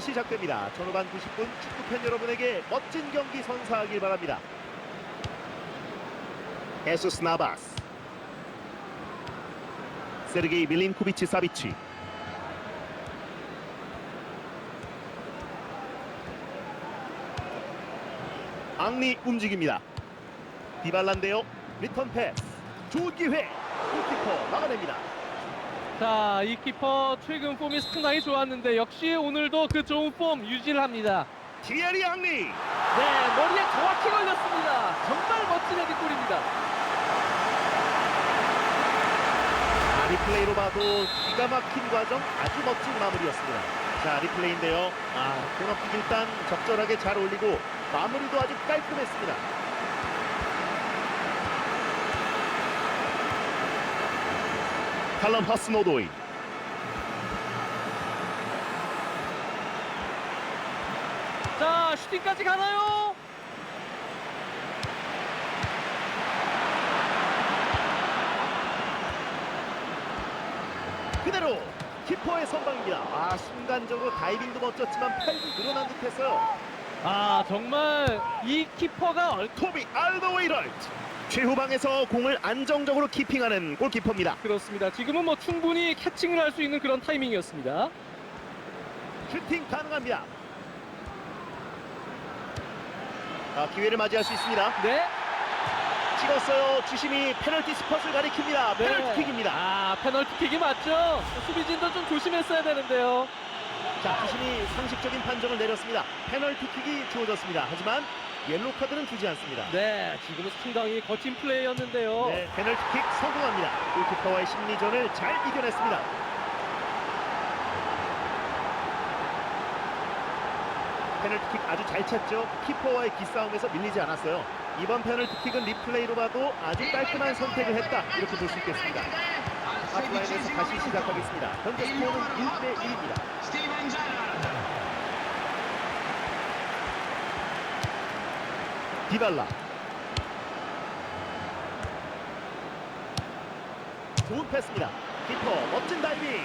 시작됩니다. 전후반 90분 축구팬 여러분에게 멋진 경기 선사하길 바랍니다. 에수스 나바스 세르게이 밀린코비치 사비치 앙리 움직입니다. 디발란데요. 리턴 패스. 좋은 기회. 골키퍼 막아냅니다. 자, 이 키퍼 최근 폼이 상당히 좋았는데 역시 오늘도 그 좋은 폼 유지를 합니다. 티에리 앙리. 네, 머리에 정확히 걸렸습니다. 정말 멋진 헤딩골입니다. 자, 리플레이로 봐도 기가 막힌 과정 아주 멋진 마무리였습니다. 자, 리플레이인데요. 아, 코너킥 일단 적절하게 잘 올리고 마무리도 아주 깔끔했습니다. 칼럼 허스노도이 자, 슈팅까지 가나요? 그대로 키퍼의 선방입니다. 아, 순간적으로 다이빙도 멋졌지만 팔도 늘어난 듯했어요. 아, 정말 이 키퍼가 얼... 토비 알더웨이럴트 최후방에서 공을 안정적으로 키핑하는 골키퍼입니다. 그렇습니다. 지금은 뭐 충분히 캐칭을 할 수 있는 그런 타이밍이었습니다. 슈팅 가능합니다. 아, 기회를 맞이할 수 있습니다. 네. 찍었어요. 주심이 페널티 스팟을 가리킵니다. 네. 페널티킥입니다. 아, 페널티킥이 맞죠? 수비진도 좀 조심했어야 되는데요. 자, 주심이 상식적인 판정을 내렸습니다. 페널티킥이 주어졌습니다. 하지만 옐로 카드는 주지 않습니다. 네, 지금은 상당히 거친 플레이였는데요. 네, 페널티킥 성공합니다. 골키퍼와의 심리전을 잘 이겨냈습니다. 페널티킥 아주 잘 찼죠. 키퍼와의 기싸움에서 밀리지 않았어요. 이번 페널티킥은 리플레이로 봐도 아주 깔끔한 선택을 했다. 이렇게 볼 수 있겠습니다. 하프라인에서 다시 시작하겠습니다. 현재 스코어는 1대 1입니다. 디발라 좋은 패스입니다. 키퍼 멋진 다이빙.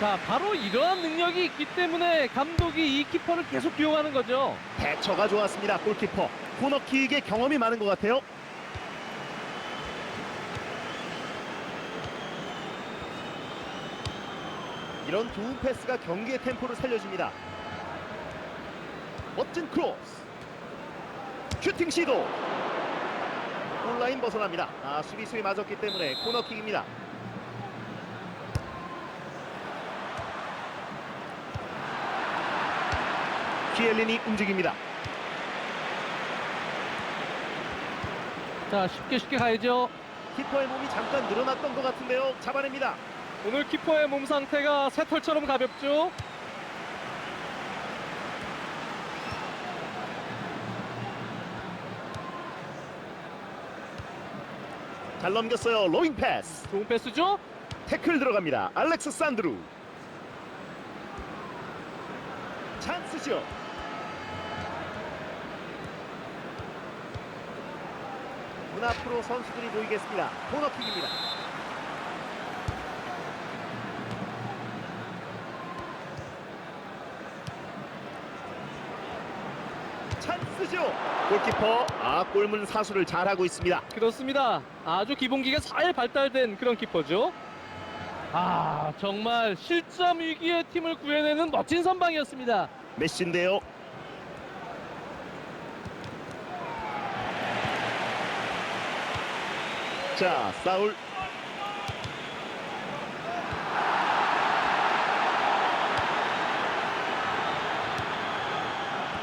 자, 바로 이러한 능력이 있기 때문에 감독이 이 키퍼를 계속 기용하는 거죠. 대처가 좋았습니다. 골키퍼 코너킥의 경험이 많은 것 같아요. 이런 좋은 패스가 경기의 템포를 살려줍니다. 멋진 크로스. 슈팅 시도. 골라인 벗어납니다. 아, 수비수에 맞았기 때문에 코너킥입니다. 키엘린이 움직입니다. 자, 쉽게 쉽게 가야죠. 키퍼의 몸이 잠깐 늘어났던 것 같은데요. 잡아냅니다. 오늘 키퍼의 몸 상태가 새털처럼 가볍죠. 잘 넘겼어요. 로잉 패스. 좋은 패스죠? 태클 들어갑니다. 알렉스 산드루. 찬스죠. 문 앞으로 선수들이 모이겠습니다. 코너킥입니다. 찬스죠. 골키퍼 아 골문 사수를 잘하고 있습니다. 그렇습니다. 아주 기본기가 잘 발달된 그런 키퍼죠. 아, 정말 실점 위기에 팀을 구해내는 멋진 선방이었습니다. 메시인데요. 자, 사울.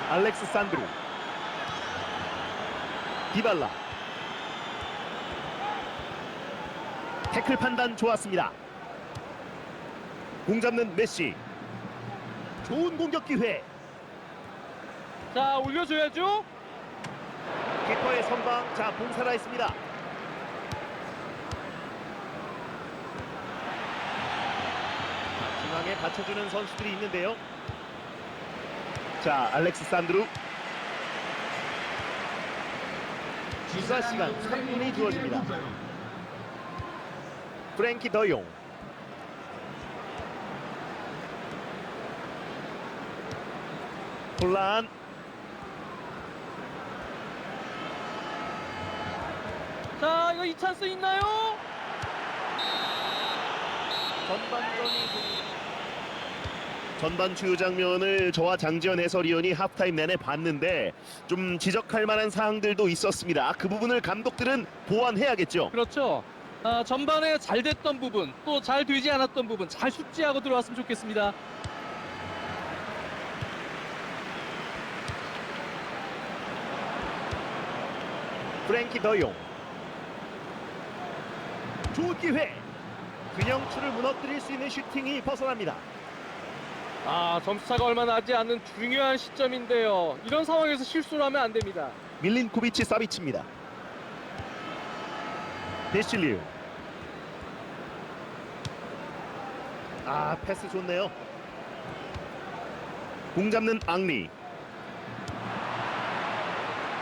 알렉스 산드루. 디발라. 태클 판단 좋았습니다. 공 잡는 메시. 좋은 공격 기회. 자, 올려줘야죠. 키퍼의 선방 자 봉사라 있습니다 중앙에 받쳐주는 선수들이 있는데요 자 알렉스 산드루 추가 시간 3분이 주어집니다 프랭키 더용 혼란. 자, 이거 이 찬스 있나요? 전반전이 전반 주요 장면을 저와 장지현 해설위원이 하프타임 내내 봤는데 좀 지적할 만한 사항들도 있었습니다. 그 부분을 감독들은 보완해야겠죠. 그렇죠. 아, 전반에 잘 됐던 부분, 또 잘 되지 않았던 부분 잘 숙지하고 들어왔으면 좋겠습니다. 프랭키 더용. 좋은 기회. 균형추를 무너뜨릴 수 있는 슈팅이 벗어납니다. 아, 점수차가 얼마 나지 않는 중요한 시점인데요. 이런 상황에서 실수를 하면 안 됩니다. 밀린 코비치 사비치입니다. 데실리우. 아 패스 좋네요. 공 잡는 앙리.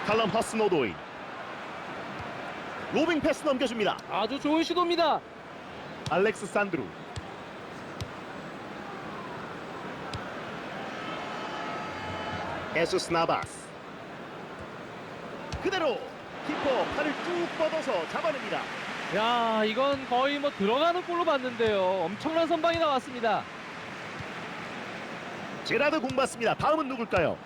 칼럼 허스노도이. 로빙 패스 넘겨줍니다. 아주 좋은 시도입니다. 알렉스 산드루. 에수스 나바스. 그대로 키퍼 팔을 쭉 뻗어서 잡아냅니다. 야, 이건 거의 뭐 들어가는 골로 봤는데요. 엄청난 선방이 나왔습니다. 제라드 공 받습니다. 다음은 누굴까요?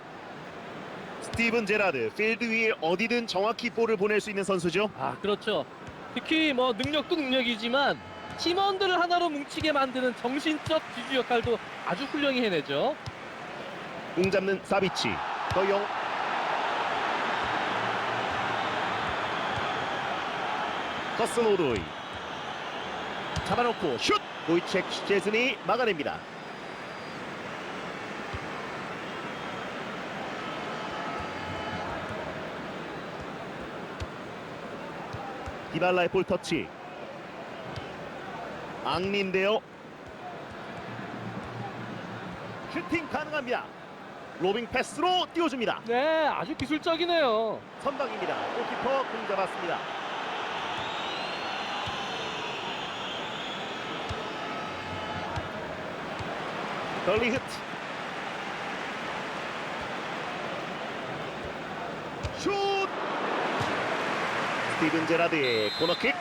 스티븐 제라드 필드 위에 어디든 정확히 볼을 보낼 수 있는 선수죠. 아, 그렇죠. 특히 뭐 능력도 능력이지만 팀원들을 하나로 뭉치게 만드는 정신적 지주 역할도 아주 훌륭히 해내죠. 공 잡는 사비치. 더용 커스노도이. 잡아놓고 슛! 보이책 슈제슨이 막아냅니다. 디발라의 볼 터치. 앙리인데요. 슈팅 가능합니다 로빙 패스로 띄워줍니다. 네, 아주 기술적이네요. 선방입니다. 골키퍼 공 잡았습니다. 덜리 히트 슛! 스티븐 제라드의 코너킥.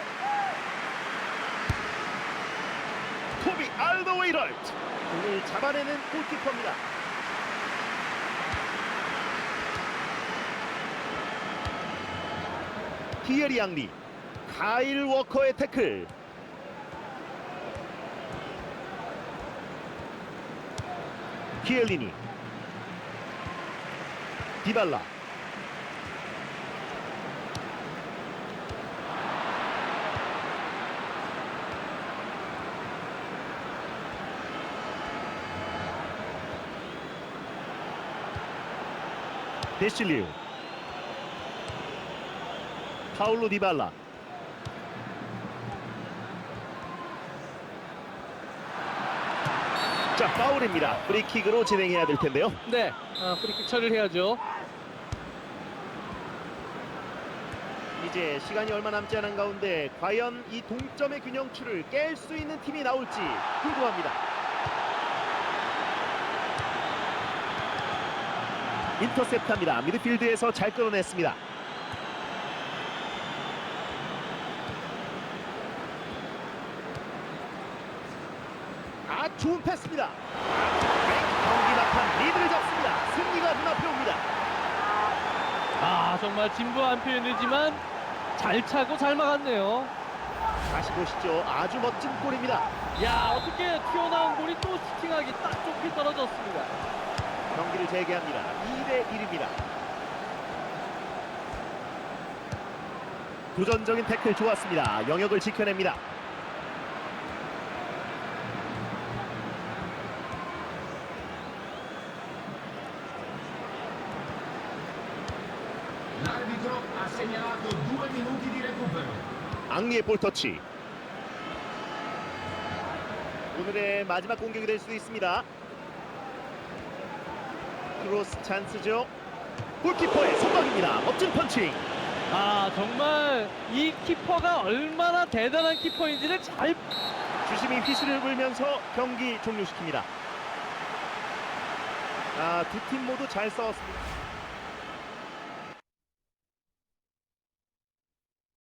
토비 알더웨이럴트. 공을 잡아내는 골키퍼입니다 히에리 양리. 카일 워커의 태클. 키엘리니. 디발라. 데실리우 파울로 디발라. 자 파울입니다. 프리킥으로 진행해야 될 텐데요. 네, 아, 프리킥 처리를 해야죠. 이제 시간이 얼마 남지 않은 가운데 과연 이 동점의 균형추를 깰 수 있는 팀이 나올지 궁금합니다. 인터셉트합니다. 미드필드에서 잘 끌어냈습니다 아 좋은 패스입니다. 경기 막판 리드를 잡습니다. 승리가 눈앞에 옵니다. 아, 정말 진부한 표현이지만 잘 차고 잘 막았네요. 다시 보시죠. 아주 멋진 골입니다. 야, 어떻게 튀어나온 볼이 또 슈팅하기 딱 좋게 떨어졌습니다. 경기를 재개합니다. 2대 1입니다. 도전적인 태클 좋았습니다. 영역을 지켜냅니다 앙리의 볼터치. 오늘의 마지막 공격이 될 수도 있습니다. 크로스 찬스죠. 골키퍼의 선방입니다. 멋진 펀칭. 아, 정말 이 키퍼가 얼마나 대단한 키퍼인지를 잘 주심이 휘슬을 불면서 경기 종료시킵니다. 아, 두 팀 모두 잘 싸웠습니다.